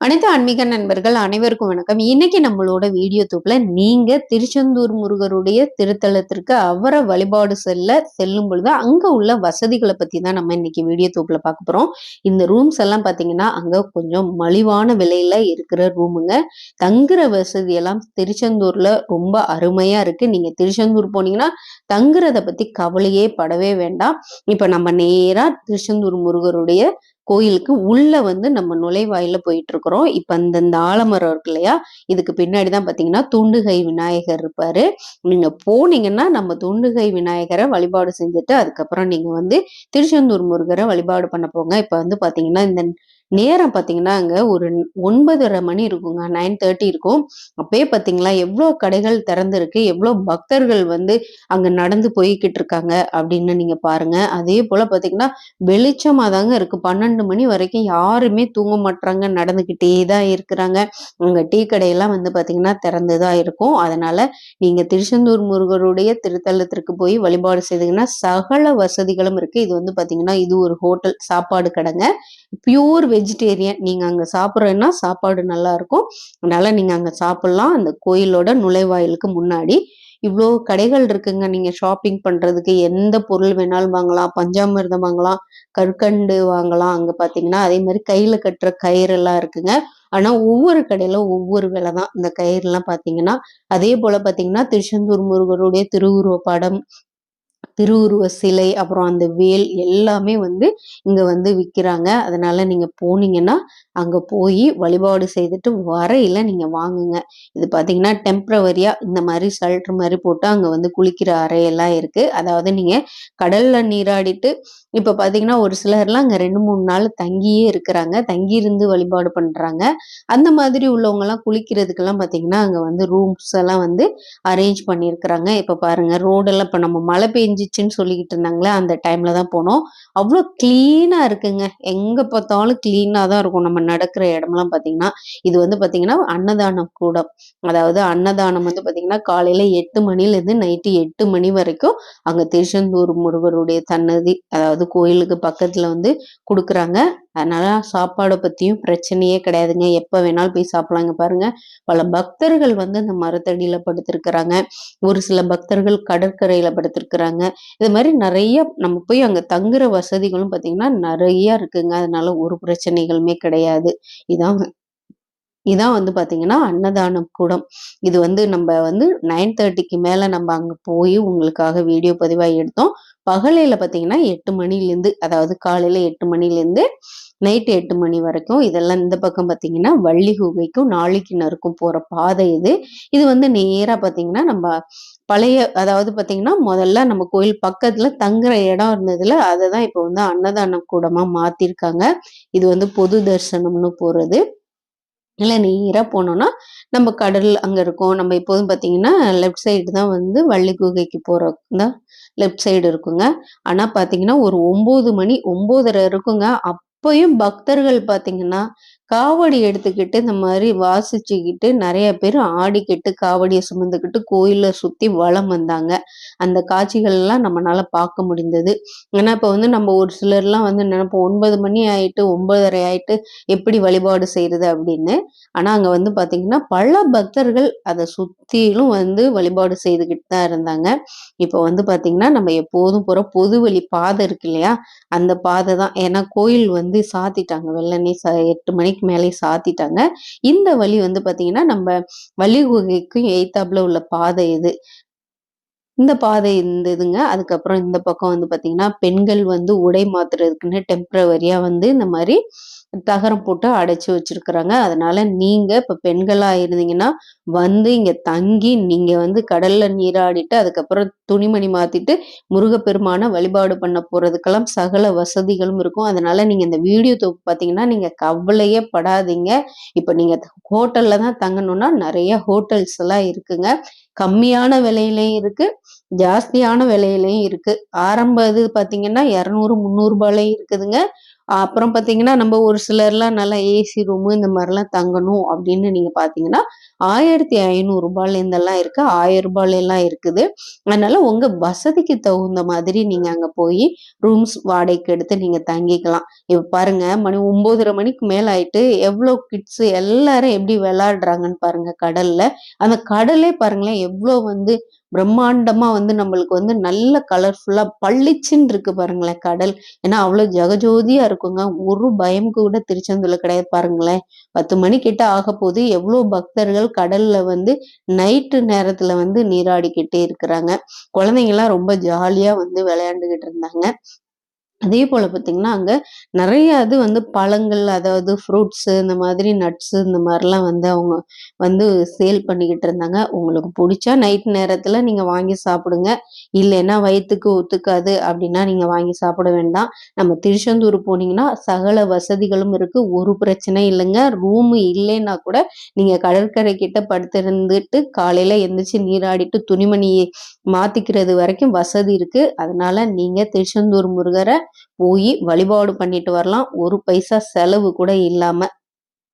அனைத்து ஆன்மீக நண்பர்கள் அனைவருக்கும் வணக்கம். இன்னைக்கு நம்மளோட வீடியோ தூப்புல நீங்க திருச்செந்தூர் முருகருடைய திருத்தலத்திற்கு அவரை வழிபாடு செல்ல செல்லும் பொழுது அங்க உள்ள வசதிகளை பத்தி தான் நம்ம இன்னைக்கு வீடியோ தூப்புல பார்க்க போறோம். இந்த ரூம்ஸ் எல்லாம் பாத்தீங்கன்னா அங்க கொஞ்சம் மலிவான விலையில இருக்கிற ரூமுங்க தங்குற வசதி எல்லாம் திருச்செந்தூர்ல ரொம்ப அருமையா இருக்கு. நீங்க திருச்செந்தூர் போனீங்கன்னா தங்குறத பத்தி கவலையே படவே வேண்டாம். இப்ப நம்ம நேரா திருச்செந்தூர் முருகருடைய கோயிலுக்கு உள்ள வந்து நம்ம நுழைவாயில போயிட்டு இருக்கிறோம் இப்ப அந்த இந்த ஆலமரம் இருக்கு இல்லையா? இதுக்கு பின்னாடி தான் பாத்தீங்கன்னா துண்டுகை விநாயகர் இருப்பாரு. நீங்க போனீங்கன்னா நம்ம துண்டுகை விநாயகரை வழிபாடு செஞ்சுட்டு அதுக்கப்புறம் நீங்க வந்து திருச்செந்தூர் முருகரை வழிபாடு பண்ண போங்க. இப்ப வந்து பாத்தீங்கன்னா இந்த நேரம் பார்த்தீங்கன்னா அங்கே ஒரு ஒன்பதரை மணி இருக்குங்க. நைன் தேர்ட்டி இருக்கும். அப்பயே பார்த்தீங்களா எவ்வளோ கடைகள் திறந்துருக்கு எவ்வளோ பக்தர்கள் வந்து அங்கே நடந்து போய்கிட்டு இருக்காங்க அப்படின்னு நீங்கள் பாருங்க. அதே போல் பார்த்தீங்கன்னா வெளிச்சமாக தாங்க இருக்கு. பன்னெண்டு மணி வரைக்கும் யாருமே தூங்க மாட்டுறாங்க நடந்துக்கிட்டே தான் இருக்கிறாங்க. அங்கே டீ கடையெல்லாம் வந்து பார்த்தீங்கன்னா திறந்து தான் இருக்கும். அதனால் நீங்கள் திருச்செந்தூர் முருகருடைய திருத்தலத்திற்கு போய் வழிபாடு செய்தீங்கன்னா சகல வசதிகளும் இருக்குது இது வந்து பார்த்தீங்கன்னா இது ஒரு ஹோட்டல் சாப்பாடு கடைங்க. பியூர் வெஜிடேரியன் நீங்கள் அங்கே சாப்பிட்றேன்னா சாப்பாடு நல்லாயிருக்கும். அதனால் அதனால நீங்கள் அங்கே சாப்பிட்லாம். அந்த கோயிலோட நுழைவாயிலுக்கு முன்னாடி இவ்வளோ கடைகள் இருக்குங்க. நீங்கள் ஷாப்பிங் பண்ணுறதுக்கு எந்த பொருள் வேணாலும் வாங்கலாம். பஞ்சாமிர்தம் வாங்கலாம் கற்கண்டு வாங்கலாம். அங்கே பார்த்தீங்கன்னா அதே மாதிரி கையில் கட்டுற கயிறெல்லாம் இருக்குங்க. ஆனால் ஒவ்வொரு கடையில் ஒவ்வொரு விலை தான். இந்த கயிறுலாம் பார்த்தீங்கன்னா அதே போல் பார்த்தீங்கன்னா திருச்செந்தூர் முருகருடைய திருவுருவ படம் திருவுருவ சிலை அப்புறம் அந்த வேல் எல்லாமே வந்து இங்க வந்து விற்கிறாங்க அதனால நீங்க போனீங்கன்னா அங்க போய் வழிபாடு செய்துட்டு வரையில நீங்க வாங்குங்க. இது பாத்தீங்கன்னா டெம்பரவரியா இந்த மாதிரி சல்ட்ரு மாதிரி போட்டு அங்க வந்து குளிக்கிற அறையெல்லாம் இருக்கு. அதாவது நீங்க கடல்ல நீராடிட்டு இப்ப பாத்தீங்கன்னா ஒரு சிலர்லாம் அங்க ரெண்டு மூணு நாள் தங்கியே இருக்கிறாங்க. தங்கி இருந்து வழிபாடு பண்றாங்க. அந்த மாதிரி உள்ளவங்க எல்லாம் குளிக்கிறதுக்கெல்லாம் பாத்தீங்கன்னா அங்க வந்து ரூம்ஸ் எல்லாம் வந்து அரேஞ்ச் பண்ணியிருக்கிறாங்க. இப்ப பாருங்க ரோடெல்லாம் இப்ப நம்ம மழை பெஞ்சிச்சுன்னு சொல்லிக்கிட்டு இருந்தாங்களே அந்த டைம்ல தான் போனோம். அவ்வளோ கிளீனா இருக்குங்க. எங்க பார்த்தாலும் கிளீனா தான் இருக்கும். நம்ம நடக்கிற இடம்லாம் பாத்தீங்கன்னா இது வந்து பாத்தீங்கன்னா அன்னதானம் கூடம் அதாவது அன்னதானம் வந்து பாத்தீங்கன்னா காலையில எட்டு மணில இருந்து நைட்டு எட்டு மணி வரைக்கும் அங்க திருச்செந்தூர் முருகருடைய தன்னதி அதாவது கோயிலுக்கு பக்கத்துல வந்து கொடுக்குறாங்க. அதனால சாப்பாடை பத்தியும் பிரச்சனையே கிடையாதுங்க. எப்ப வேணாலும் போய் சாப்பிடலாங்க பாருங்க. பல பக்தர்கள் வந்து அந்த மரத்தடியில படுத்திருக்கிறாங்க. ஒரு சில பக்தர்கள் கடற்கரையில படுத்திருக்கிறாங்க. இது மாதிரி நிறைய நம்ம போய் அங்க தங்குற வசதிகளும் பாத்தீங்கன்னா நிறைய இருக்குங்க. அதனால ஒரு பிரச்சனைகளுமே கிடையாது. இதான் இதான் வந்து பார்த்தீங்கன்னா அன்னதானம் கூடம். இது வந்து நம்ம வந்து நைன் தேர்ட்டிக்கு மேலே நம்ம அங்கே போய் உங்களுக்காக வீடியோ பதிவாக எடுத்தோம். பகலையில் பார்த்தீங்கன்னா எட்டு மணிலேருந்து அதாவது காலையில் எட்டு மணிலேருந்து நைட்டு எட்டு மணி வரைக்கும் இதெல்லாம் இந்த பக்கம் பார்த்தீங்கன்னா வள்ளி குகைக்கும் நாளைக்கு நறுக்கும் போகிற பாதை இது. இது வந்து நேராக பார்த்தீங்கன்னா நம்ம பழைய அதாவது பார்த்தீங்கன்னா முதல்ல நம்ம கோயில் பக்கத்தில் தங்குற இடம் இருந்ததுல அதை தான் இப்போ வந்து அன்னதானம் கூடமாக மாற்றிருக்காங்க இது வந்து பொது தரிசனம்னு போகிறது இல்லை நேராக போனோம்னா நம்ம கடல் அங்கே இருக்கோம். நம்ம எப்போதும் பார்த்தீங்கன்னா லெஃப்ட் சைடு தான் வந்து வள்ளி குகைக்கு போகிற தான் லெஃப்ட் சைடு இருக்குங்க. ஆனால் பார்த்தீங்கன்னா ஒரு ஒம்பது மணி ஒம்போதரை இருக்குங்க. அப்பயும் பக்தர்கள் பார்த்தீங்கன்னா காவடி எடுத்துக்கிட்டு இந்த மாதிரி வாசிச்சுக்கிட்டு நிறைய பேர் ஆடிக்கிட்டு காவடியை சுமந்துக்கிட்டு கோயிலை சுற்றி வளம் வந்தாங்க. அந்த காட்சிகள்லாம் நம்மளால பார்க்க முடிந்தது. ஏன்னா இப்போ வந்து நம்ம ஒரு சிலர்லாம் வந்து நினைப்போம் ஒன்பது மணி ஆயிட்டு ஒன்பதரை ஆயிட்டு எப்படி வழிபாடு செய்யறது அப்படின்னு. ஆனால் அங்கே வந்து பார்த்தீங்கன்னா பல பக்தர்கள் அதை சுற்றிலும் வந்து வழிபாடு செய்துக்கிட்டு தான் இருந்தாங்க. இப்போ வந்து பார்த்தீங்கன்னா நம்ம எப்போதும் போகிற பொது வழி பாதை இருக்கு இல்லையா? அந்த பாதை தான். ஏன்னா கோயில் வந்து சாத்திட்டாங்க. வெள்ளனே ச எட்டு மணிக்கு மணிக்கு மேலே சாத்திட்டாங்க. இந்த வழி வந்து பாத்தீங்கன்னா நம்ம வலி குகைக்கும் எய்த்தாப்புல உள்ள பாதை இது. இந்த பாதை இருந்ததுங்க. அதுக்கப்புறம் இந்த பக்கம் வந்து பாத்தீங்கன்னா பெண்கள் வந்து உடை மாத்துறதுக்குன்னு டெம்பரவரியா வந்து இந்த மாதிரி தகரம் போட்டு அடைச்சி வச்சிருக்கிறாங்க. அதனால நீங்க இப்ப பெண்களா இருந்தீங்கன்னா வந்து இங்க தங்கி நீங்க வந்து கடல்ல நீராடிட்டு அதுக்கப்புறம் துணிமணி மாத்திட்டு முருகப்பெருமான வழிபாடு பண்ண போறதுக்கெல்லாம் சகல வசதிகளும் இருக்கும். அதனால நீங்க இந்த வீடியோ தொகுப்பு பாத்தீங்கன்னா நீங்க கவலையே படாதீங்க. இப்ப நீங்க ஹோட்டல்ல தான் தங்கணும்னா நிறைய ஹோட்டல்ஸ் எல்லாம் இருக்குங்க. கம்மியான விலையிலையும் இருக்கு. ஜாஸ்தியான விலையிலையும் இருக்கு. ஆரம்ப இது பாத்தீங்கன்னா இரநூறு முந்நூறு ரூபாயிலையும் இருக்குதுங்க. அப்புறம் பார்த்தீங்கன்னா நம்ம ஒரு சிலர்லாம் நல்லா ஏசி ரூமு இந்த மாதிரிலாம் தங்கணும் அப்படின்னு நீங்கள் பார்த்தீங்கன்னா ஆயிரத்தி ஐநூறு ரூபாயில இருந்தெல்லாம் இருக்கு. ஆயிரம் ரூபாயில இருக்குது. அதனால உங்க வசதிக்கு தகுந்த மாதிரி நீங்க அங்க போய் ரூம்ஸ் வாடகைக்கு எடுத்து நீங்க தங்கிக்கலாம். இப்போ பாருங்க மணி ஒம்போதரை மணிக்கு மேல ஆயிட்டு எவ்வளோ கிட்ஸ் எல்லாரும் எப்படி விளாடுறாங்கன்னு பாருங்க கடல்ல. அந்த கடலே பாருங்களேன் எவ்வளோ வந்து பிரம்மாண்டமா வந்து நம்மளுக்கு வந்து நல்ல கலர்ஃபுல்லா பளிச்சுன்னு இருக்கு பாருங்களேன் கடல். ஏன்னா அவ்வளவு ஜெகஜோதியாக இருக்குங்க. ஒரு பயம் கூட திருச்செந்தூர்ல கிடையாது பாருங்களேன். பத்து மணிக்கிட்ட ஆக போது எவ்வளவு பக்தர்கள் கடல்ல வந்து நைட்டு நேரத்துல வந்து நீராடிக்கிட்டே இருக்கிறாங்க. குழந்தைங்க எல்லாம் ரொம்ப ஜாலியா வந்து விளையாண்டுகிட்டு இருந்தாங்க. அதே போல் பார்த்தீங்கன்னா அங்கே நிறைய இது வந்து பழங்கள் அதாவது ஃப்ரூட்ஸு இந்த மாதிரி நட்ஸு இந்த மாதிரிலாம் வந்து அவங்க வந்து சேல் பண்ணிக்கிட்டு இருந்தாங்க. உங்களுக்கு பிடிச்சா நைட் நேரத்தில் நீங்கள் வாங்கி சாப்பிடுங்க. இல்லைன்னா வயிற்றுக்கு ஒத்துக்காது அப்படின்னா நீங்கள் வாங்கி சாப்பிட வேண்டாம். நம்ம திருச்செந்தூர் போனீங்கன்னா சகல வசதிகளும் இருக்குது ஒரு பிரச்சனை இல்லைங்க. ரூமு இல்லைன்னா கூட நீங்கள் கடற்கரை கிட்ட படுத்திருந்துட்டு காலையில் எந்திரிச்சு நீராடிட்டு துணிமணி மாற்றிக்கிறது வரைக்கும் வசதி இருக்குது அதனால் நீங்கள் திருச்செந்தூர் முருகரை போய் வழிபாடு பண்ணிட்டு வரலாம். ஒரு பைசா செலவு கூட இல்லாம